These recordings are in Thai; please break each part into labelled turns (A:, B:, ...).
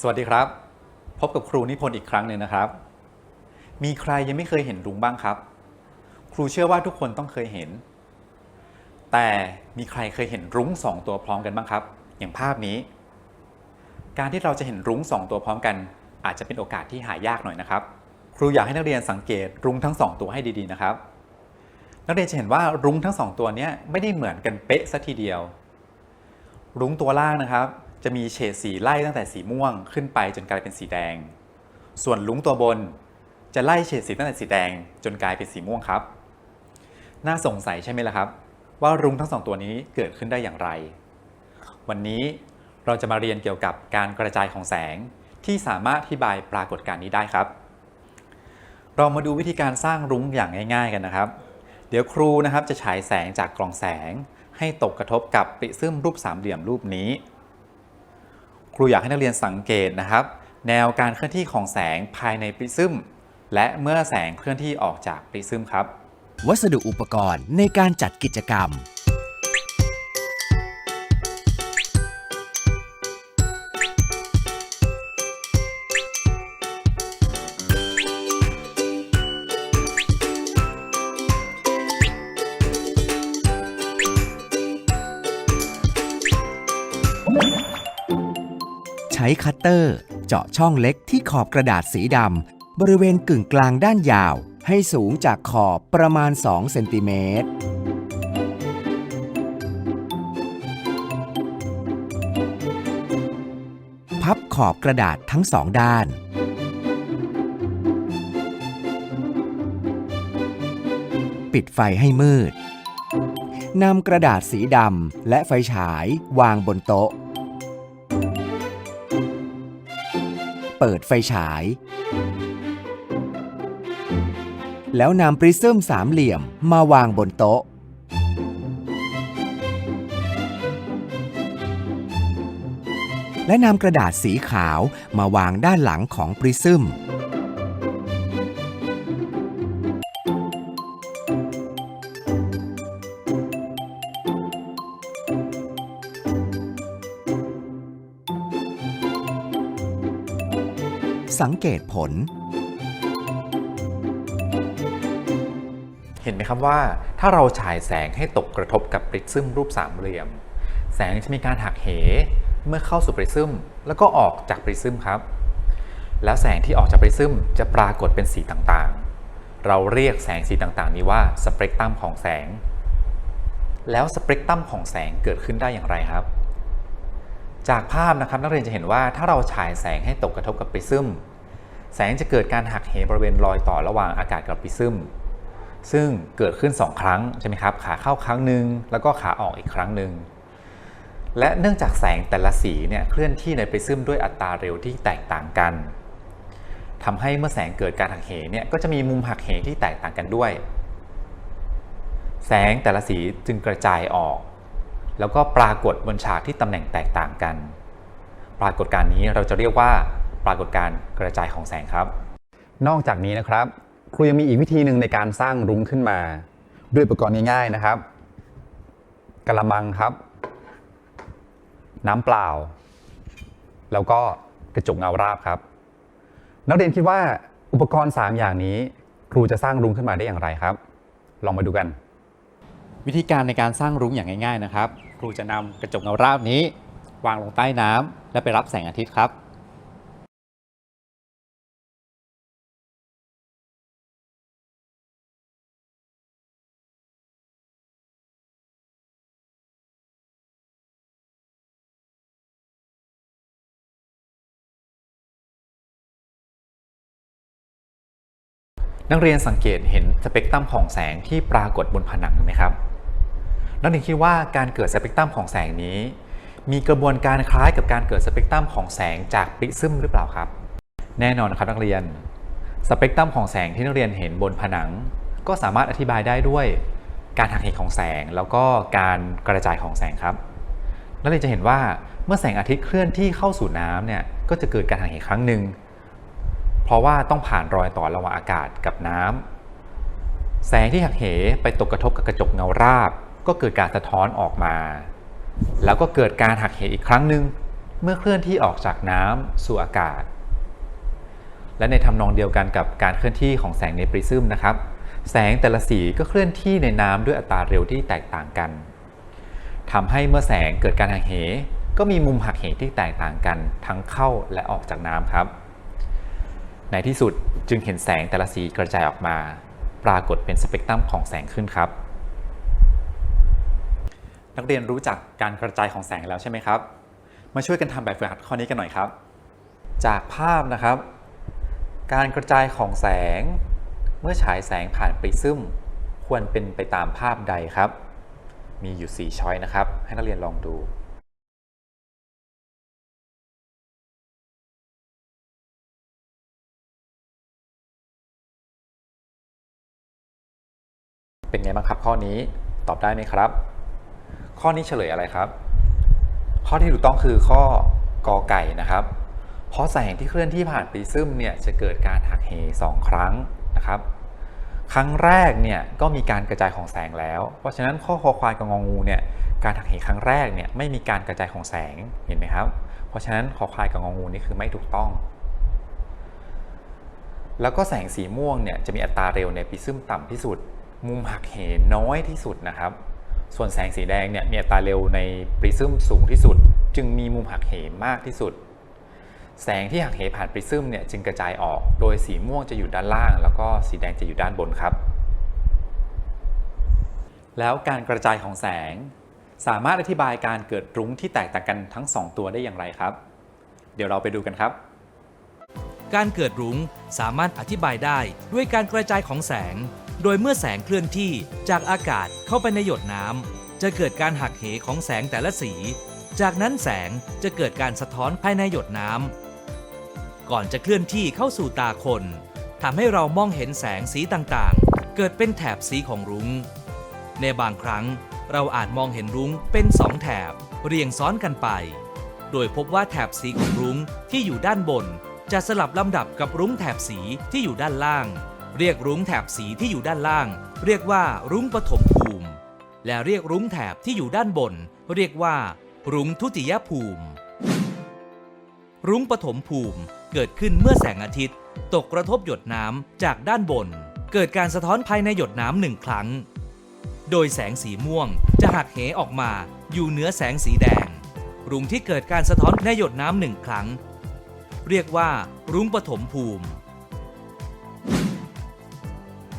A: สวัสดีครับ พบกับครูนิพนธ์อีกครั้งหนึ่งนะครับ มีใครยังไม่เคยเห็นรุ้งบ้างครับ ครูเชื่อว่าทุกคนต้องเคยเห็น แต่มีใครเคยเห็นรุ้งสองตัวพร้อมกันบ้างครับ อย่างภาพนี้ การที่เราจะเห็นรุ้งสองตัวพร้อมกัน อาจจะเป็นโอกาสที่หายากหน่อยนะครับ ครูอยากให้นักเรียนสังเกตรุ้งทั้งสองตัวให้ดีๆนะครับ นักเรียนจะเห็นว่ารุ้งทั้งสองตัวนี้ไม่ได้เหมือนกันเป๊ะซะทีเดียว รุ้งตัวล่างนะครับ จะมีเฉดสีไล่ตั้งแต่สีม่วงขึ้นไปจนกลายเป็นสีแดง ส่วนรุ้งตัวบน จะไล่เฉดสีตั้งแต่สีแดงจนกลายเป็นสีม่วงครับ น่าสงสัยใช่ไหมล่ะครับ ว่ารุ้งทั้งสองตัวนี้เกิดขึ้นได้อย่างไร วันนี้เราจะมาเรียนเกี่ยวกับการกระจายของแสงที่สามารถอธิบายปรากฏการณ์นี้ได้ครับ เรามาดูวิธีการสร้างรุ้งอย่างง่าย ๆ กันนะครับ เดี๋ยวครูนะครับจะฉายแสงจากกล่องแสง ให้ตกกระทบกับปริซึมรูปสามเหลี่ยมรูปนี้ ครูอยากให้นักเรียนสังเกตนะครับ แนวการเคลื่อนที่ของแสงภายในปริซึมและเมื่อแสงเคลื่อนที่ออกจากปริซึมครับ
B: วัสดุอุปกรณ์ในการจัดกิจกรรม ช้คัตเตอร์ เจาะช่องเล็กที่ขอบกระดาษสีดำบริเวณกึ่งกลางด้านยาว ให้สูงจากขอบประมาณ 2 เซนติเมตรพับขอบกระดาษทั้งสองด้านปิดไฟให้มืดนำกระดาษสีดำและไฟฉายวางบนโต๊ะ เปิดไฟฉาย แล้วนำปริซึมสามเหลี่ยมมาวางบนโต๊ะ และนำกระดาษสีขาวมาวางด้านหลังของปริซึม สังเกตผล
A: เห็นไหมครับว่าถ้าเราฉายแสงให้ตกกระทบกับปริซึมรูปสามเหลี่ยม แสงจะมีการหักเหเมื่อเข้าสู่ปริซึมแล้วก็ออกจากปริซึมครับ แล้วแสงที่ออกจากปริซึมจะปรากฏเป็นสีต่างๆ เราเรียกแสงสีต่างๆ นี้ว่าสเปกตรัมของแสง แล้วสเปกตรัมของแสงเกิดขึ้นได้อย่างไรครับ จากภาพนะครับนักเรียนจะเห็นว่าถ้าเราฉายแสงให้ตกกระทบกับปริซึมแสงจะเกิดการหักเหบริเวณรอยต่อระหว่างอากาศกับปริซึมซึ่งเกิดขึ้น 2 ครั้งใช่ไหมครับขาเข้าครั้งหนึ่งแล้วก็ขาออกอีกครั้งหนึ่งและเนื่องจากแสงแต่ละสีเนี่ยเคลื่อนที่ในปริซึมด้วยอัตราเร็วที่แตกต่างกันทำให้เมื่อแสงเกิดการหักเหเนี่ยก็จะมีมุมหักเหที่แตกต่างกันด้วย แสงแต่ละสีจึงกระจายออก แล้วก็ปรากฏบนฉากที่ตำแหน่งแตกต่างกัน ปรากฏการณ์นี้เราจะเรียกว่าปรากฏการณ์กระจายของแสงครับ
C: นอกจากนี้นะครับ ครูยังมีอีกวิธีหนึ่งในการสร้างรุ้งขึ้นมา ด้วยอุปกรณ์ง่าย ๆนะครับกระมังครับ น้ำเปล่า แล้วก็กระจกเงาราบครับ นักเรียนคิดว่าอุปกรณ์ 3 อย่างนี้ ครูจะสร้างรุ้งขึ้นมาได้อย่างไรครับ ลองมาดูกัน
A: วิธีการในการสร้างรุ้งอย่างง่าย ๆ นะครับ ครูจะนำกระจกเงาราบนี้ วางลงใต้น้ำและไปรับแสงอาทิตย์ครับนักเรียนสังเกตเห็นสเปกตรัมของแสงที่ปรากฏบนผนังไหมครับ นักเรียนคิดว่าการเกิดสเปกตรัมของแสงนี้ มีกระบวนการคล้ายกับการเกิดสเปกตรัมของแสงจากปริซึมหรือเปล่าครับ แน่นอนนะครับนักเรียน สเปกตรัมของแสงที่นักเรียนเห็นบนผนัง ก็สามารถอธิบายได้ด้วยการหักเหของแสงแล้วก็การกระจายของแสงครับนักเรียนจะเห็นว่าเมื่อแสงอาทิตย์เคลื่อนที่เข้าสู่น้ำเนี่ยก็จะเกิดการหักเหครั้งหนึ่งเพราะว่าต้องผ่านรอยต่อระหว่างอากาศกับน้ำแสงที่หักเหไปตกกระทบกับกระจกเงาราบ ก็เกิดการสะท้อนออกมา แล้วก็เกิดการหักเหอีกครั้งหนึ่งเมื่อเคลื่อนที่ออกจากน้ำสู่อากาศ และในทำนองเดียวกันกับการเคลื่อนที่ของแสงในปริซึมนะครับ แสงแต่ละสีก็เคลื่อนที่ในน้ำด้วยอัตราเร็วที่แตกต่างกันทำให้เมื่อแสงเกิดการหักเห ก็มีมุมหักเหที่แตกต่างกันทั้งเข้าและออกจากน้ำครับ ในที่สุดจึงเห็นแสงแต่ละสีกระจายออกมา ปรากฏเป็นสเปกตรัมของแสงขึ้นครับ นักเรียนรู้จักการกระจายของแสงแล้วใช่ไหมครับ มาช่วยกันทำแบบฝึกหัดข้อนี้กันหน่อยครับ จากภาพนะครับ การกระจายของแสง เมื่อฉายแสงผ่านปริซึมควรเป็นไปตามภาพใดครับ มีอยู่ 4 ช้อยนะครับ ให้นักเรียนลองดูเป็นไงบ้างครับข้อนี้ตอบได้ไหมครับ ข้อนี้เฉลยอะไรครับ ข้อที่ถูกต้องคือข้อกอไก่นะครับ เพราะแสงที่เคลื่อนที่ผ่านปริซึมเนี่ยจะเกิดการหักเหสองครั้งนะครับ ครั้งแรกเนี่ยก็มีการกระจายของแสงแล้ว เพราะฉะนั้นข้อคอควายกับงองูเนี่ยการหักเหครั้งแรกเนี่ยไม่มีการกระจายของแสงเห็นไหมครับ เพราะฉะนั้นคอควายกับงองูนี่คือไม่ถูกต้อง แล้วก็แสงสีม่วงเนี่ยจะมีอัตราเร็วในปริซึมต่ำที่สุด มุมหักเหน้อยที่สุดนะครับ ส่วนแสงสีแดงเนี่ยมีอัตราเร็วในปริซึมสูงที่สุด จึงมีมุมหักเหมากที่สุด แสงที่หักเหผ่านปริซึมเนี่ยจึงกระจายออกโดยสีม่วงจะอยู่ด้านล่าง แล้วก็สีแดงจะอยู่ด้านบนครับ แล้วการกระจายของแสง สามารถอธิบายการเกิดรุ้งที่แตกต่างกันทั้ง 2 ตัวได้อย่างไรครับ เดี๋ยวเราไปดูกันครับ
D: การเกิดรุ้งสามารถอธิบายได้ด้วยการกระจายของแสง โดยเมื่อแสงเคลื่อนที่จากอากาศเข้าไปในหยดน้ำจะเกิดการหักเหของแสงแต่ละสี จากนั้นแสงจะเกิดการสะท้อนภายในหยดน้ำก่อนจะเคลื่อนที่เข้าสู่ตาคนทำให้เรามองเห็นแสงสีต่างๆ เกิดเป็นแถบสีของรุ้ง ในบางครั้งเราอาจมองเห็นรุ้งเป็นสองแถบเรียงซ้อนกันไป โดยพบว่าแถบสีของรุ้งที่อยู่ด้านบน จะสลับลำดับกับรุ้งแถบสีที่อยู่ด้านล่าง เรียกรุ้งแถบสีที่อยู่ด้านล่าง เรียกว่ารุ้งปฐมภูมิ และเรียกรุ้งแถบที่อยู่ด้านบน เรียกว่า รุ้งทุติยภูมิ รุ้งปฐมภูมิเกิดขึ้นเมื่อแสงอาทิตย์ ตกกระทบหยดน้ำจากด้านบน เกิดการสะท้อนภายในหยดน้ำหนึ่งครั้ง โดยแสงสีม่วงจะหักเหออกมาอยู่เหนือแสงสีแดง รุ้งที่เกิดการสะท้อนในหยดน้ำหนึ่งครั้ง เรียกว่า รุ้งปฐมภูมิ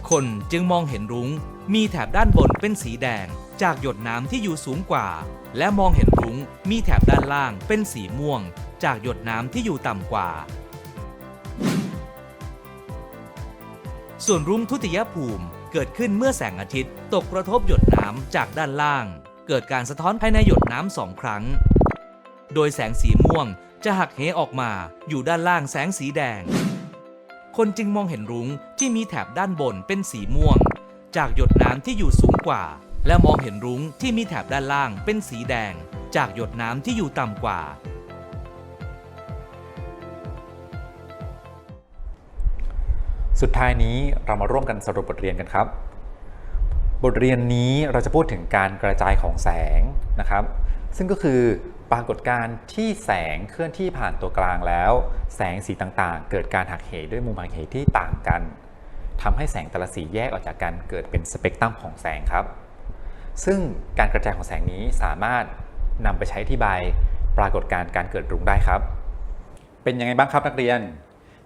D: คนจึงมองเห็นรุ้ง มีแถบด้านบนเป็นสีแดง จากหยดน้ำที่อยู่สูงกว่า และมองเห็นรุ้ง มีแถบด้านล่างเป็นสีม่วง จากหยดน้ำที่อยู่ต่ำกว่า ส่วนรุ้งทุติยภูมิเกิดขึ้นเมื่อแสงอาทิตย์ ตกกระทบหยดน้ำจากด้านล่าง เกิดการสะท้อนภายในหยดน้ำสองครั้ง โดยแสงสีม่วงจะหักเหออกมาอยู่ด้านล่างแสงสีแดง คนจึงมองเห็นรุ้งที่มีแถบด้านบนเป็นสีม่วง จากหยดน้ำที่อยู่สูงกว่า และมองเห็นรุ้งที่มีแถบด้านล่างเป็นสีแดง จากหยดน้ำที่อยู่ต่ำกว่า
A: สุดท้ายนี้เรามาร่วมกันสรุปบทเรียนกันครับ บทเรียนนี้เราจะพูดถึงการกระจายของแสงนะครับ ซึ่งก็คือ ปรากฏการณ์ที่แสงเคลื่อนที่ผ่านตัวกลางแล้ว แสงสีต่างๆ เกิดการหักเหด้วยมุมหักเหที่ต่างกันทำให้แสงแต่ละสีแยกออกจากกันเกิดเป็นสเปกตรัมของแสงครับ ซึ่งการกระจายของแสงนี้สามารถนำไปใช้อธิบายปรากฏการณ์การเกิดรุ้งได้ครับ เป็นยังไงบ้างครับนักเรียน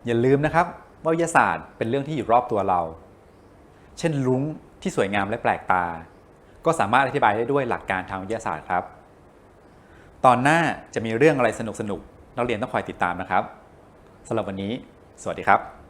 A: อย่าลืมนะครับว่าวิทยาศาสตร์เป็นเรื่องที่อยู่รอบตัวเรา เช่นรุ้งที่สวยงามและแปลกตา ก็สามารถอธิบายได้ด้วยหลักการทางวิทยาศาสตร์ครับ ตอนหน้าจะมีเรื่องอะไรสนุกๆนักเรียนต้องคอยติดตามนะครับสำหรับวันนี้ สวัสดีครับ